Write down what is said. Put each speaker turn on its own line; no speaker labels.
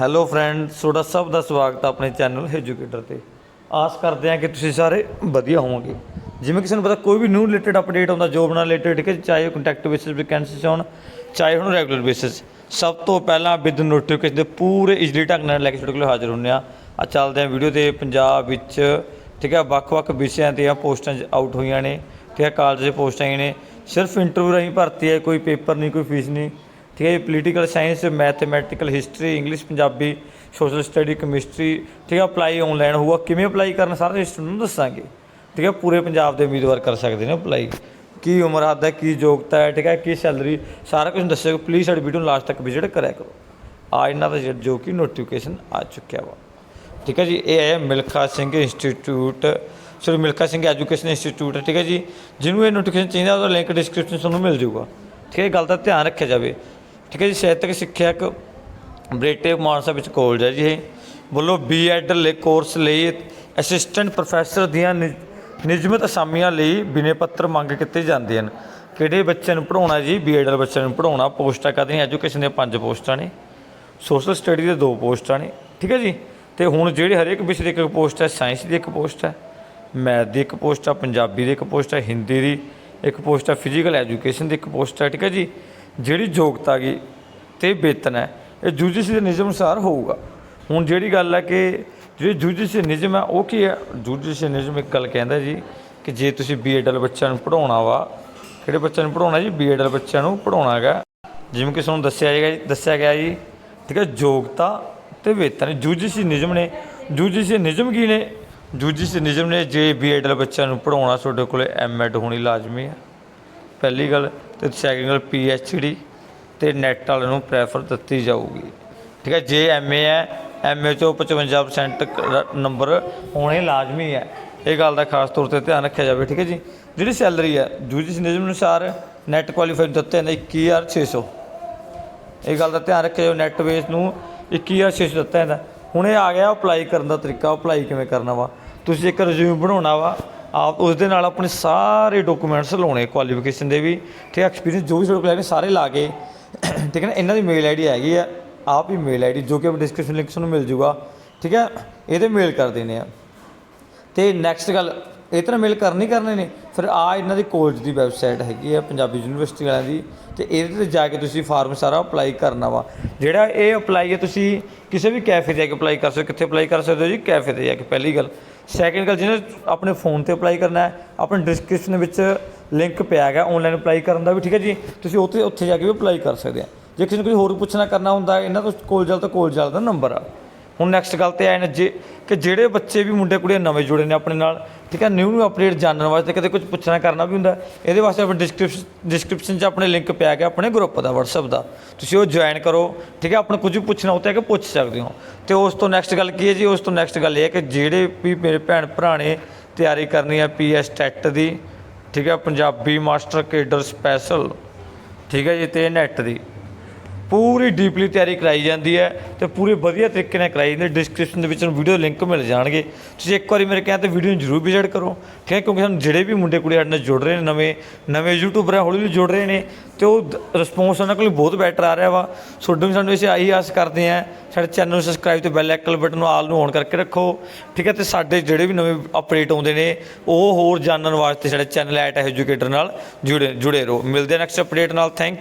Hello friends ਤੁਹਾਡਾ ਸਭ ਦਾ ਸਵਾਗਤ ਹੈ ਆਪਣੇ ਚੈਨਲ ਐਜੂਕੇਟਰ ਤੇ। ਆਸ ਕਰਦੇ ਹਾਂ ਕਿ ਤੁਸੀਂ ਸਾਰੇ ਵਧੀਆ ਹੋਵੋਗੇ। ਜਿਵੇਂ ਕਿ ਨੂੰ ਪਤਾ, ਕੋਈ ਵੀ ਨਿਊ ਰਿਲੇਟਡ ਅਪਡੇਟ ਆਉਂਦਾ ਜੋਬ ਨਾਲ ਰਿਲੇਟਡ ਠੀਕ ਹੈ ਚਾਹੇ ਉਹ ਕੰਟੈਕਟ ਬੇਸਿਸ ਵੈਕੈਂਸੀਜ਼ ਹੋਣ, ਚਾਹੇ ਹੁਣ ਰੈਗੂਲਰ ਬੇਸਿਸ ਸਭ ਤੋਂ ਪਹਿਲਾਂ ਵਿਦ ਨੋਟੀਫਿਕੇਸ਼ਨ ਦੇ ਪੂਰੇ ਇਜਲੀ ਢੰਗ ਨਾਲ ਲੈ ਕੇ ਤੁਹਾਡੇ ਕੋਲ ਹਾਜ਼ਰ ਹੁੰਦੇ ਆ। ਆ ਚੱਲਦੇ ਹਾਂ ਵੀਡੀਓ ਤੇ, ਪੰਜਾਬ ਵਿੱਚ, ਠੀਕ ਹੈ? ਵੱਖ-ਵੱਖ ਵਿਸ਼ਿਆਂ ਤੇ ਆ ਪੋਸਟਾਂ 'ਚ ਆਊਟ ਹੋਈਆਂ ਨੇ, ਠੀਕ ਹੈ? ਕਾਲਜ ਦੇ ਪੋਸਟਾਂ ਆਈਆਂ ਨੇ। ਸਿਰਫ ਇੰਟਰਵਿਊ ਰਾਹੀਂ ਭਰਤੀ ਹੈ, ਕੋਈ ਪੇਪਰ ਨਹੀਂ, ਕੋਈ ਫੀਸ ਨਹੀਂ। ਠੀਕ ਹੈ political science mathematical history English Punjabi social study chemistry ਠੀਕ ਹੈ ਅਪਲਾਈ ਆਨਲਾਈਨ ਹੋਊਗਾ। ਕਿਵੇਂ ਅਪਲਾਈ ਕਰਨਾ, ਸਾਰਾ ਸਿਸਟਮ ਨੂੰ ਦੱਸਾਂਗੇ। ਠੀਕ ਹੈ, ਪੂਰੇ ਪੰਜਾਬ ਦੇ ਉਮੀਦਵਾਰ ਕਰ ਸਕਦੇ ਨੇ ਅਪਲਾਈ ਕੀ ਉਮਰ ਹੱਦ ਹੈ, ਕੀ ਯੋਗਤਾ ਹੈ, ਠੀਕ ਹੈ, ਕੀ ਸੈਲਰੀ ਸਾਰਾ ਕੁਝ ਦੱਸਿਓ ਪਲੀਜ਼ ਸਾਡੀ ਵੀਡੀਓ ਨੂੰ ਲਾਸਟ ਤੱਕ ਵਿਜ਼ਿਟ ਕਰਿਆ ਕਰੋ। ਆ ਇਹਨਾਂ ਦਾ ਜਿਹੜਾ- ਜੋ ਕਿ ਨੋਟੀਫਿਕੇਸ਼ਨ ਆ ਚੁੱਕਿਆ ਵਾ। ਠੀਕ ਹੈ ਜੀ, ਇਹ ਹੈ Milkha Singh institute Shri Milkha Singh education institute ਠੀਕ ਹੈ ਜੀ। ਜਿਹਨੂੰ ਇਹ ਨੋਟੀਫਿਕੇਸ਼ਨ ਚਾਹੀਦਾ, ਉਹਦਾ ਲਿੰਕ ਡਿਸਕ੍ਰਿਪਸ਼ਨ ਤੁਹਾਨੂੰ ਮਿਲ ਜਾਊਗਾ। ਠੀਕ ਹੈ ਗੱਲ ਦਾ ਧਿਆਨ ਰੱਖਿਆ ਜਾਵੇ। ਠੀਕ ਹੈ ਜੀ, ਸਾਹਿਤਕ ਸਿੱਖਿਅਕ ਬਰੇਟੇ ਮਾਨਸਾ ਵਿੱਚ ਕੋਲਜ ਹੈ ਜੀ ਇਹ। ਵੱਲੋਂ ਬੀਐਡ ਲਈ ਕੋਰਸ ਲਈ ਅਸਿਸਟੈਂਟ ਪ੍ਰੋਫੈਸਰ ਦੀਆਂ ਨਿ- ਨਿਯਮਿਤ ਅਸਾਮੀਆਂ ਲਈ ਬਿਨੇ ਪੱਤਰ ਮੰਗ ਕੀਤੇ ਜਾਂਦੇ ਹਨ। ਕਿਹੜੇ ਬੱਚਿਆਂ ਨੂੰ ਪੜਾਉਣਾ ਜੀ? ਬੀਐਡ ਵਾਲੇ ਬੱਚਿਆਂ ਨੂੰ ਪੜਾਉਣਾ ਪੋਸਟਾਂ ਕਰਦੀਆਂ ਐਜੂਕੇਸ਼ਨ ਦੀਆਂ ਪੰਜ ਪੋਸਟਾਂ ਨੇ। ਸੋਸ਼ਲ ਸਟੱਡੀ ਦੇ ਦੋ ਪੋਸਟਾਂ ਨੇ। ਠੀਕ ਹੈ ਜੀ? ਤੇ ਹੁਣ ਜਿਹੜੇ ਹਰੇਕ ਵਿਸ਼ੇ ਦੀ ਇੱਕ ਪੋਸਟ ਹੈ ਸਾਇੰਸ ਦੀ ਇੱਕ ਪੋਸਟ ਹੈ ਮੈਥ ਦੀ ਇੱਕ ਪੋਸਟ ਆ ਪੰਜਾਬੀ ਦੀ ਇੱਕ ਪੋਸਟ ਹੈ, ਹਿੰਦੀ ਦੀ ਇੱਕ ਪੋਸਟ ਹੈ ਫਿਜ਼ੀਕਲ ਐਜੂਕੇਸ਼ਨ ਦੀ ਇੱਕ ਪੋਸਟ ਹੈ। ਠੀਕ ਹੈ ਜੀ? ਜਿਹੜੀ ਯੋਗਤਾ ਗੀ ਤੇ ਵੇਤਨ ਹੈ, ਇਹ ਯੂਜੀਸੀ ਦੇ ਨਿਯਮ ਅਨੁਸਾਰ ਹੋਊਗਾ। ਹੁਣ ਜਿਹੜੀ ਗੱਲ ਹੈ ਕਿ ਜਿਹੜੀ ਯੂਜੀਸੀ ਨਿਯਮ ਹੈ, ਉਹ ਕੀ ਹੈ? ਯੂਜੀਸੀ ਨਿਯਮ ਇੱਕ ਗੱਲ ਕਹਿੰਦਾ ਜੀ ਕਿ ਜੇ ਤੁਸੀਂ ਬੀਐਡ ਵਾਲੇ ਬੱਚਿਆਂ ਨੂੰ ਪੜਾਉਣਾ ਵਾ, ਕਿਹੜੇ ਬੱਚਿਆਂ ਨੂੰ ਪੜਾਉਣਾ ਜੀ? ਬੀਐਡ ਵਾਲੇ ਬੱਚਿਆਂ ਨੂੰ ਪੜਾਉਣਾ ਹੈਗਾ। ਜਿਵੇਂ ਕਿ ਤੁਹਾਨੂੰ ਦੱਸਿਆ ਜਾਏਗਾ ਦੱਸਿਆ ਗਿਆ ਜੀ, ਠੀਕ ਹੈ, ਯੋਗਤਾ ਤੇ ਵੇਤਨ ਯੂਜੀਸੀ ਨਿਯਮ ਨੇ ਯੂਜੀਸੀ ਨਿਯਮ ਕੀ ਨੇ? ਯੂਜੀਸੀ ਨਿਯਮ ਨੇ ਜੇ ਬੀਐਡ ਵਾਲੇ ਬੱਚਿਆਂ ਨੂੰ ਪੜਾਉਣਾ ਤੁਹਾਡੇ ਕੋਲੇ ਐਮਐਡ ਹੋਣੀ ਲਾਜ਼ਮੀ ਹੈ। ਪਹਿਲੀ ਗੱਲ ਤੇ ਸੈਕਿੰਡ ਗੱਲ ਡੀ ਤੇ ਨੈਟ ਵਾਲੇ ਨੂੰ ਪ੍ਰੈਫਰ ਦਿੱਤੀ ਜਾਊਗੀ। ਠੀਕ ਹੈ, ਜੇ ਐਮਏ ਹੈ ਐਮਏ ਚੋਂ 55% ਕ- ਨੰਬਰ ਹੋਣੇ ਲਾਜ਼ਮੀ ਹੈ। ਇਹ ਗੱਲ ਦਾ ਖਾਸ ਤੌਰ ਤੇ ਧਿਆਨ ਰੱਖਿਆ ਜਾਵੇ, ਠੀਕ ਹੈ ਜੀ। ਜਿਹੜੀ ਸੈਲਰੀ ਹੈ ਯੂਜੀਸੀ ਨਿਯਮ ਅਨੁਸਾਰ ਨੈਟ ਕੁਆਲੀਫਾਈਡ ਦਿੱਤੇ ਨੇ 21600 ਇਹ ਗੱਲ ਦਾ ਧਿਆਨ ਰੱਖਿਓ ਜੋ ਨੈਟ ਬੇਸ ਨੂੰ 21600 ਦਿੱਤਾ ਜਾਂਦਾ। ਹੁਣ ਇਹ ਆ ਗਿਆ ਅਪਲਾਈ ਕਰਨ ਦਾ ਤਰੀਕਾ ਅਪਲਾਈ ਕਿਵੇਂ ਕਰਨਾ ਵਾ? ਤੁਸੀਂ ਇੱਕ ਰਿਜ਼ਿਊਮ ਬਣਾਉਣਾ ਵਾ ਆਪ ਉਸ ਦੇ ਨਾਲ ਆਪਣੇ ਸਾਰੇ ਡਾਕੂਮੈਂਟਸ ਲਾਉਣੇ ਕੁਆਲੀਫਿਕੇਸ਼ਨ ਦੇ ਵੀ ਠੀਕ ਹੈ ਐਕਸਪੀਰੀਅੰਸ ਜੋ ਵੀ ਤੁਹਾਡੇ ਕੋਲ ਹੈਗੇ ਸਾਰੇ ਲਾ ਕੇ। ਠੀਕ ਹੈ ਨਾ, ਇਹਨਾਂ ਦੀ ਮੇਲ ਆਈਡੀ ਹੈਗੀ ਆ, ਆਪ ਹੀ ਮੇਲ ਆਈਡੀ ਜੋ ਕਿ ਆਪਾਂ ਡਿਸਕ੍ਰਿਪਸ਼ਨ ਲਿੰਕ ਤੁਹਾਨੂੰ ਮਿਲ ਜੂਗਾ। ਠੀਕ ਹੈ, ਇਹਦੇ ਮੇਲ ਕਰ ਦੇਣੇ ਆ। ਤੇ ਨੈਕਸਟ ਗੱਲ, ਇਹ ਤਰ੍ਹਾਂ ਮੇਲ ਕਰਨੀ ਕਰਨੇ ਨੇ। ਫਿਰ ਆ ਇਹਨਾਂ ਦੀ ਕਾਲਜ ਦੀ ਵੈਬਸਾਈਟ ਹੈਗੀ ਆ, ਪੰਜਾਬੀ ਯੂਨੀਵਰਸਿਟੀ ਵਾਲਿਆਂ ਦੀ। ਤੇ ਇਹਦੇ ਤੇ ਜਾ ਕੇ ਤੁਸੀਂ ਫਾਰਮ ਸਾਰਾ ਅਪਲਾਈ ਕਰਨਾ ਵਾ। ਜਿਹੜਾ ਇਹ ਅਪਲਾਈ ਹੈ, ਤੁਸੀਂ ਕਿਸੇ ਵੀ ਕੈਫੇ ਜਾ ਕੇ ਅਪਲਾਈ ਕਰ ਸਕਦੇ ਕਿੱਥੇ ਅਪਲਾਈ ਕਰ ਸਕਦੇ ਹੋ ਜੀ? ਕੈਫੇ ਤੇ ਜਾ ਕੇ, ਪਹਿਲੀ ਗੱਲ। ਸੈਕਿੰਡ ਗੱਲ, ਜਿਹਨੇ ਆਪਣੇ ਫੋਨ ਤੇ ਅਪਲਾਈ ਕਰਨਾ ਹੈ, ਆਪਣੇ ਡਿਸਕ੍ਰਿਪਸ਼ਨ ਵਿੱਚ ਲਿੰਕ ਪਿਆ ਹੈਗਾ ਆਨਲਾਈਨ ਅਪਲਾਈ ਕਰਨ ਦਾ ਵੀ, ਠੀਕ ਹੈ ਜੀ? ਤੁਸੀਂ ਉੱਥੇ ਉੱਥੇ ਜਾ ਕੇ ਵੀ ਅਪਲਾਈ ਕਰ ਸਕਦੇ ਆ। ਜੇ ਕਿਸੇ ਨੂੰ ਕੋਈ ਹੋਰ ਪੁੱਛਣਾ ਕਰਨਾ ਹੁੰਦਾ, ਇਹਨਾਂ ਤੋਂ ਕੋਲ ਜਲ ਤੋਂ ਕੋਲ ਜਲ ਦਾ ਨੰਬਰ ਆ। ਹੁਣ ਨੈਕਸਟ ਗੱਲ ਤੇ ਆਏ ਨੇ ਜੇ ਕਿ ਜਿਹੜੇ ਬੱਚੇ ਵੀ ਮੁੰਡੇ ਕੁੜੀਆਂ ਨਵੇਂ ਜੁੜੇ ਨੇ ਆਪਣੇ ਨਾਲ, ਠੀਕ ਹੈ ਨਿਊ ਨਿਊ ਅਪਡੇਟ ਜਾਣਨ ਵਾਸਤੇ ਕਦੇ ਕੁਝ ਪੁੱਛਣਾ ਕਰਨਾ ਵੀ ਹੁੰਦਾ, ਇਹਦੇ ਵਾਸਤੇ ਆਪਾਂ ਡਿਸਕ੍ਰਿਪਸ਼ਨ ਡਿਸਕ੍ਰਿਪਸ਼ਨ 'ਚ ਆਪਣੇ ਲਿੰਕ ਪਿਆ ਗਿਆ ਆਪਣੇ ਗਰੁੱਪ ਦਾ, WhatsApp ਦਾ। ਤੁਸੀਂ ਉਹ ਜੁਆਇਨ ਕਰੋ, ਠੀਕ ਹੈ ਆਪਣਾ ਕੁਝ ਵੀ ਪੁੱਛਣਾ ਉੱਤੇ ਆ ਕਿ ਪੁੱਛ ਸਕਦੇ ਹੋ। ਤੇ ਉਸ ਤੋਂ ਨੈਕਸਟ ਗੱਲ ਕੀ ਹੈ ਜੀ? ਉਸ ਤੋਂ ਨੈਕਸਟ ਗੱਲ ਇਹ ਹੈ ਕਿ ਜਿਹੜੇ ਵੀ ਮੇਰੇ ਭੈਣ ਭਰਾ ਨੇ ਤਿਆਰੀ ਕਰਨੀ ਹੈ ਪੀਐਸ ਟੈਟ ਦੀ, ਠੀਕ ਹੈ, ਪੰਜਾਬੀ ਮਾਸਟਰ ਕੇਡਰ ਸਪੈਸ਼ਲ ਠੀਕ ਹੈ ਜੀ, ਤੇ ਨੈਟ ਦੀ। ਪੂਰੀ ਡੀਪਲੀ ਤਿਆਰੀ ਕਰਾਈ ਜਾਂਦੀ ਹੈ ਤੇ ਪੂਰੇ ਵਧੀਆ ਤਰੀਕੇ ਨਾਲ ਕਰਾਈ ਜਾਂਦੀ ਹੈ। ਡਿਸਕ੍ਰਿਪਸ਼ਨ ਦੇ ਵਿੱਚ ਵੀਡੀਓ ਲਿੰਕ ਮਿਲ ਜਾਣਗੇ। ਤੁਸੀਂ ਇੱਕ ਵਾਰੀ ਮੇਰੇ ਕਹਿਣ ਤੇ ਵੀਡੀਓ ਨੂੰ ਜ਼ਰੂਰ ਵਿਜ਼ਿਟ ਕਰੋ। ਠੀਕ ਹੈ ਕਿਉਂਕਿ ਸਾਨੂੰ ਜਿਹੜੇ ਵੀ ਮੁੰਡੇ ਕੁੜੀ ਸਾਡੇ ਨਾਲ ਜੁੜ ਰਹੇ ਨੇ, ਨਵੇਂ ਨਵੇਂ ਯੂਟਿਊਬਰ ਹੌਲੀ ਹੌਲੀ ਜੁੜ ਰਹੇ ਨੇ ਤੇ ਉਹ ਰਿਸਪੌਂਸ ਉਹਨਾਂ ਕੋਲ ਬਹੁਤ ਬੈਟਰ ਆ ਰਿਹਾ ਵਾ। ਤੁਹਾਡੇ ਵੀ ਸਾਨੂੰ ਇਸੇ ਆਹੀ ਆਸ ਕਰਦੇ ਆ ਸਾਡੇ ਚੈਨਲ ਨੂੰ ਸਬਸਕ੍ਰਾਈਬ ਤੇ ਬੈਲ ਆਈਕਨ ਬਟਨ ਨੂੰ ਆਲ ਨੂੰ ਔਨ ਕਰਕੇ ਰੱਖੋ। ਠੀਕ ਹੈ, ਤੇ ਸਾਡੇ ਜਿਹੜੇ ਵੀ ਨਵੇਂ ਅਪਡੇਟ ਆਉਂਦੇ ਨੇ, ਉਹ ਹੋਰ ਜਾਣਨ ਵਾਸਤੇ ਸਾਡੇ ਚੈਨਲ ਐਟ ਐਜੂਕੇਟਰ ਨਾਲ ਜੁੜੇ ਜੁੜੇ ਰਹੋ। ਮਿਲਦੇ ਨੈਕਸਟ ਅਪਡੇਟ ਨਾਲ। Thank you